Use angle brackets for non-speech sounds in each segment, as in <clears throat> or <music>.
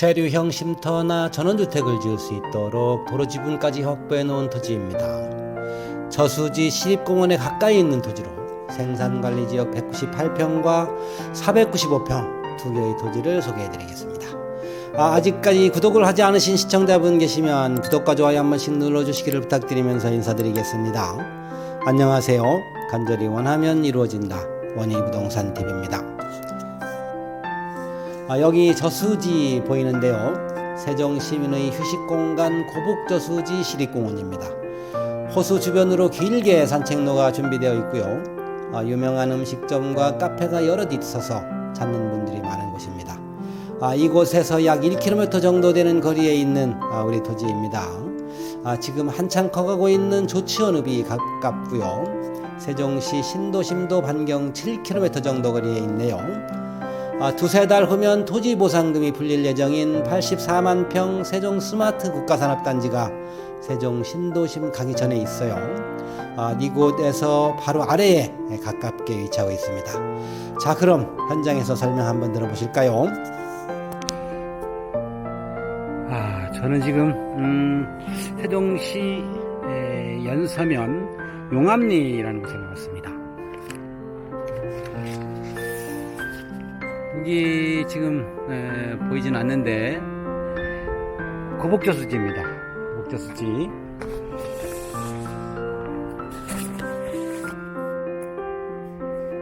재료형 쉼터나 전원주택을 지을 수 있도록 도로 지분까지 확보해 놓은 토지입니다. 저수지 시립공원에 가까이 있는 토지로 생산관리지역 198평과 495평 두 개의 토지를 소개해 드리겠습니다. 아, 아직까지 구독을 하지 않으신 시청자분 계시면 구독과 좋아요 한 번씩 눌러주시기를 부탁드리면서 인사드리겠습니다. 안녕하세요. 간절히 원하면 이루어진다. 원희부동산 TV입니다. 아, 여기 저수지 보이는데요. 세종시민의 휴식공간 고북저수지 시립공원입니다. 호수 주변으로 길게 산책로가 준비되어 있고요. 아, 유명한 음식점과 카페가 여럿 있어서 찾는 분들이 많은 곳입니다. 아, 이곳에서 약 1km 정도 되는 거리에 있는 아, 우리 토지입니다. 아, 지금 한창 커가고 있는 조치원읍이 가깝고요. 세종시 신도심도 반경 7km 정도 거리에 있네요. 아, 두세 달 후면 토지 보상금이 풀릴 예정인 84만 평 세종 스마트 국가산업단지가 세종 신도심 가기 전에 있어요. 아, 이곳에서 바로 아래에 가깝게 위치하고 있습니다. 자, 그럼 현장에서 설명 한번 들어보실까요? 아, 저는 지금 음, 세종시 에, 연서면 용암리라는 곳에 나왔습니다. 여기 지금 에, 보이진 않는데 고복저수지입니다. 고복저수지.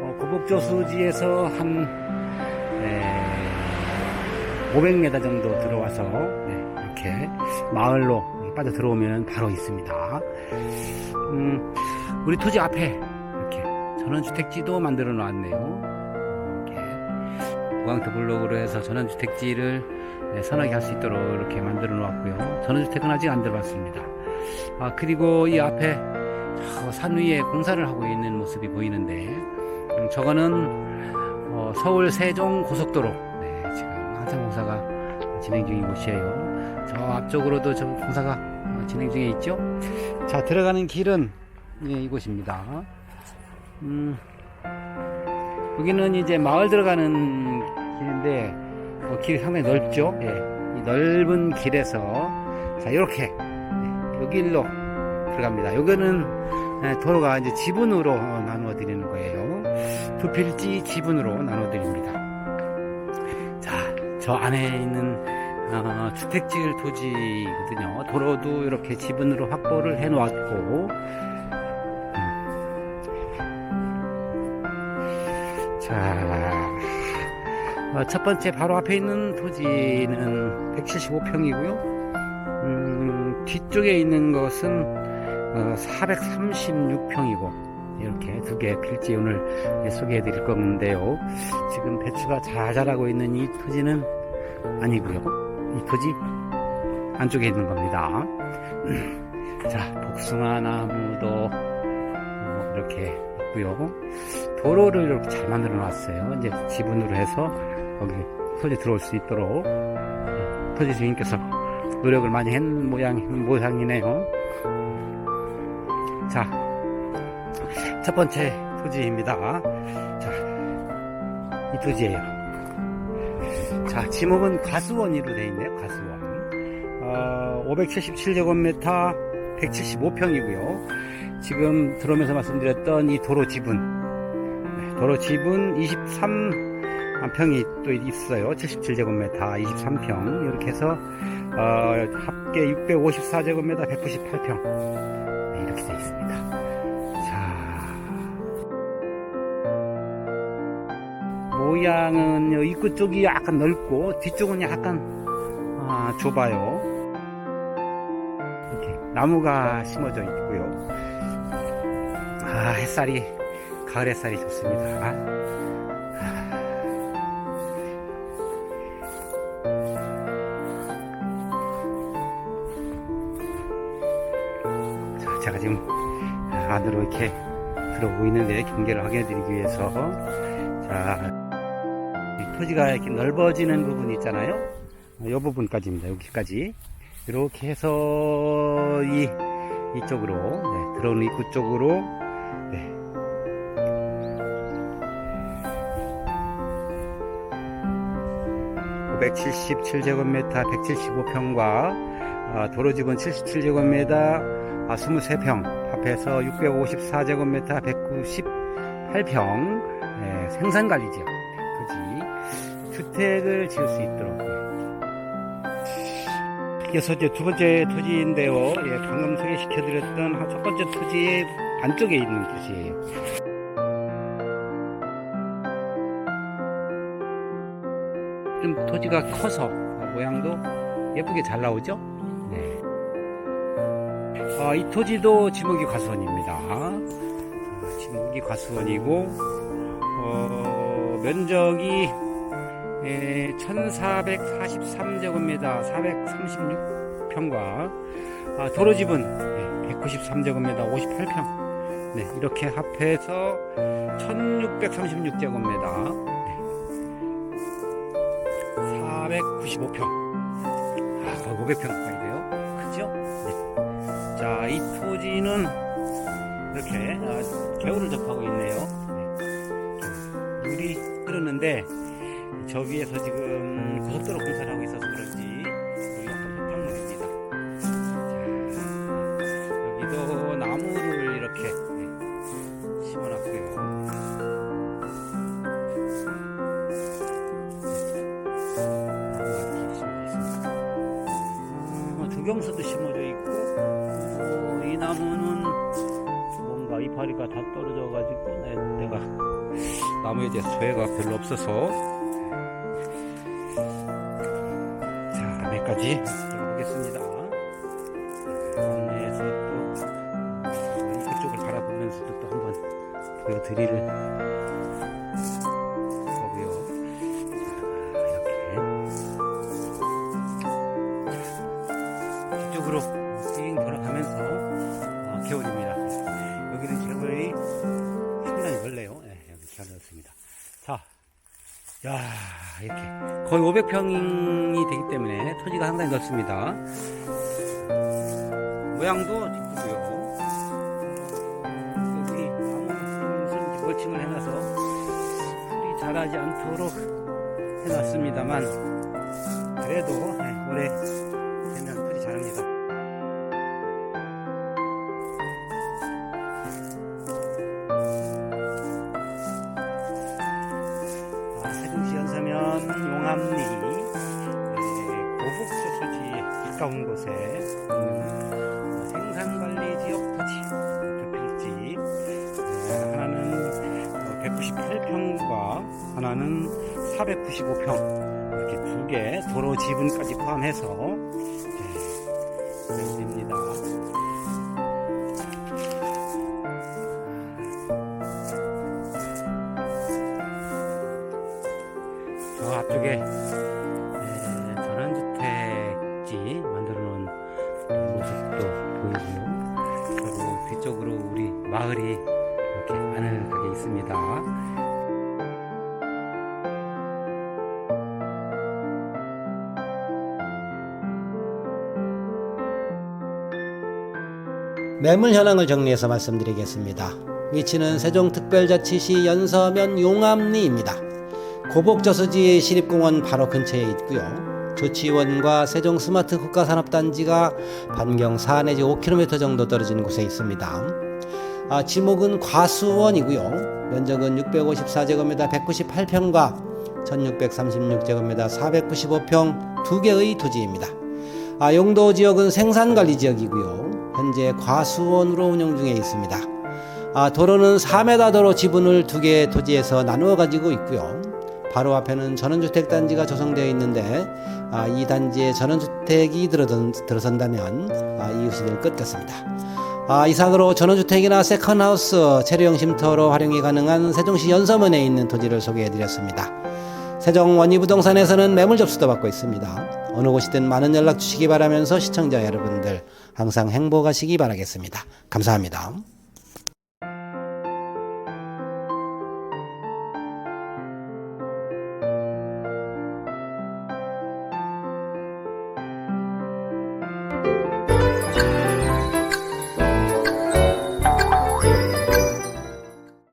어, 고복저수지에서 한 에, 500m 정도 들어와서 네, 이렇게 마을로 빠져 들어오면 바로 있습니다. 음, 우리 토지 앞에 이렇게 전원주택지도 만들어 놨네요. 무광토 블록으로 해서 전원주택지를 네, 선하게 할 수 있도록 이렇게 만들어 놓았고요. 전원주택은 아직 안 들어갔습니다. 아, 그리고 이 앞에 저산 위에 공사를 하고 있는 모습이 보이는데, 음, 저거는 어, 서울 세종 고속도로. 네, 지금 한참 공사가 진행 중인 곳이에요. 저 앞쪽으로도 저 공사가 어, 진행 중에 있죠. 자, 들어가는 길은 예, 이곳입니다. 음, 여기는 이제 마을 들어가는 길인데 어, 길이 상당히 넓죠. 예, 이 넓은 길에서 자 이렇게 예, 요 길로 들어갑니다. 여기는 예, 도로가 이제 지분으로 어, 나누어 드리는 거예요. 두 필지 지분으로 나누어 드립니다. 자, 저 안에 있는 어, 주택 지을 토지거든요. 도로도 이렇게 지분으로 확보를 해 놓았고 자, 어, 첫 번째 바로 앞에 있는 토지는 175평이고요. 음, 뒤쪽에 있는 것은 어, 436평이고 이렇게 두 개의 필지 오늘 소개해 드릴 건데요. 지금 배추가 잘 자라고 있는 이 토지는 아니고요. 이 토지 안쪽에 있는 겁니다. <clears throat> 자, 복숭아 나무도 어, 이렇게 있고요. 도로를 이렇게 잘 만들어 놨어요. 이제 지분으로 해서 거기 토지 들어올 수 있도록 어, 토지 주인께서 노력을 많이 한 모양, 모양이네요. 자, 첫 번째 토지입니다. 자, 이 토지예요. 자, 지목은 가수원으로 되어 있네요. 가수원. 어, 577제곱미터 175평이고요. 지금 들어오면서 말씀드렸던 이 도로 지분 네, 도로 지분 23평이 또 있어요. 77제곱미터 23평 이렇게 해서 어, 합계 654제곱미터 198평 네, 이렇게 되어 있습니다. 자 모양은 요 입구 쪽이 약간 넓고 뒤쪽은 약간 아, 좁아요. 이렇게 나무가 심어져 있고요. 아 햇살이 가을 햇살이 좋습니다. 자, 제가 지금 안으로 이렇게 들어오고 있는데 경계를 확인해 드리기 위해서 자, 이 토지가 이렇게 넓어지는 부분이 있잖아요. 이 부분까지입니다. 여기까지. 이렇게 해서 이 이쪽으로 네, 들어오는 입구 쪽으로 977제곱미터 175평과 아, 도로집은 77제곱미터 아, 23평 합해서 654제곱미터 198평 예, 생산관리지역 그지 주택을 지을 수 있도록 그래서 이제 두 번째 토지인데요. 예, 방금 소개시켜드렸던 첫 번째 토지의 안쪽에 있는 토지예요. 좀 토지가 커서 모양도 예쁘게 잘 나오죠? 네. 아, 이 토지도 지목이 과수원입니다. 아, 지목이 과수원이고, 어, 면적이 예, 1443제곱미터 436평과 아, 도로집은 예, 193제곱미터 58평 네, 이렇게 합해서 1636제곱미터 네, 495평 아, 거의 500평 가까이 돼요 그죠? 네. 자, 이 토지는 이렇게 아, 개울을 접하고 있네요 네. 물이 흐르는데 저 위에서 지금 고속도로 공사를 하고 있어서 그런지 어, 주경수도 심어져 있고 어, 이 나무는 뭔가 이파리가 다 떨어져 가지고 네, 내가 나무에 대해서 소외가 별로 없어서 자, 여기까지 들어보겠습니다. 안내에서 또 어, 이쪽을 바라보면서도 또 한번 보여드릴 띵 돌아가면서 어, 개울입니다. 여기는 개울이 상당히 넓네요. 네, 여기 잘 넣었습니다. 자, 야, 이렇게 거의 500평이 되기 때문에 토지가 상당히 넓습니다. 모양도 이쁘고요. 여기 나무 멀칭을 해놔서 풀이 자라지 않도록 해놨습니다만 그래도 네, 올해 되면 풀이 자랍니다. 아, 세종시 연서면 용암리. 네, 고북소수지 가까운 곳에 있는 생산관리지역 토지 두 필지. 네, 하나는 198평과 하나는 495평. 이렇게 두 개 도로 지분까지 포함해서 네, 됩니다. 저 앞쪽에 네, 전원주택지 만들어 놓은 모습도 보이고요. 그리고 뒤쪽으로 우리 마을이 이렇게 아늑하게 있습니다. 매물 현황을 정리해서 말씀드리겠습니다. 위치는 세종특별자치시 연서면 용암리입니다. 고복저수지 시립공원 바로 근처에 있고요. 조치원과 세종 스마트 국가산업단지가 반경 4 내지 5km 정도 떨어진 곳에 있습니다. 아, 지목은 과수원이고요. 면적은 654제곱미터 198평과 1636제곱미터 495평 두 개의 토지입니다. 아, 용도 지역은 생산관리 지역이고요. 현재 과수원으로 운영 중에 있습니다. 아, 도로는 4m 도로 지분을 두 개의 토지에서 나누어 가지고 있고요. 바로 앞에는 전원주택 단지가 조성되어 있는데 아, 이 단지에 전원주택이 들어선, 들어선다면 아, 이웃이 될 것 같습니다. 아, 이상으로 전원주택이나 세컨하우스, 체류형 쉼터로 활용이 가능한 세종시 연서면에 있는 토지를 소개해드렸습니다. 세종 원희부동산에서는 매물 접수도 받고 있습니다. 어느 곳이든 많은 연락 주시기 바라면서 시청자 여러분들 항상 행복하시기 바라겠습니다. 감사합니다.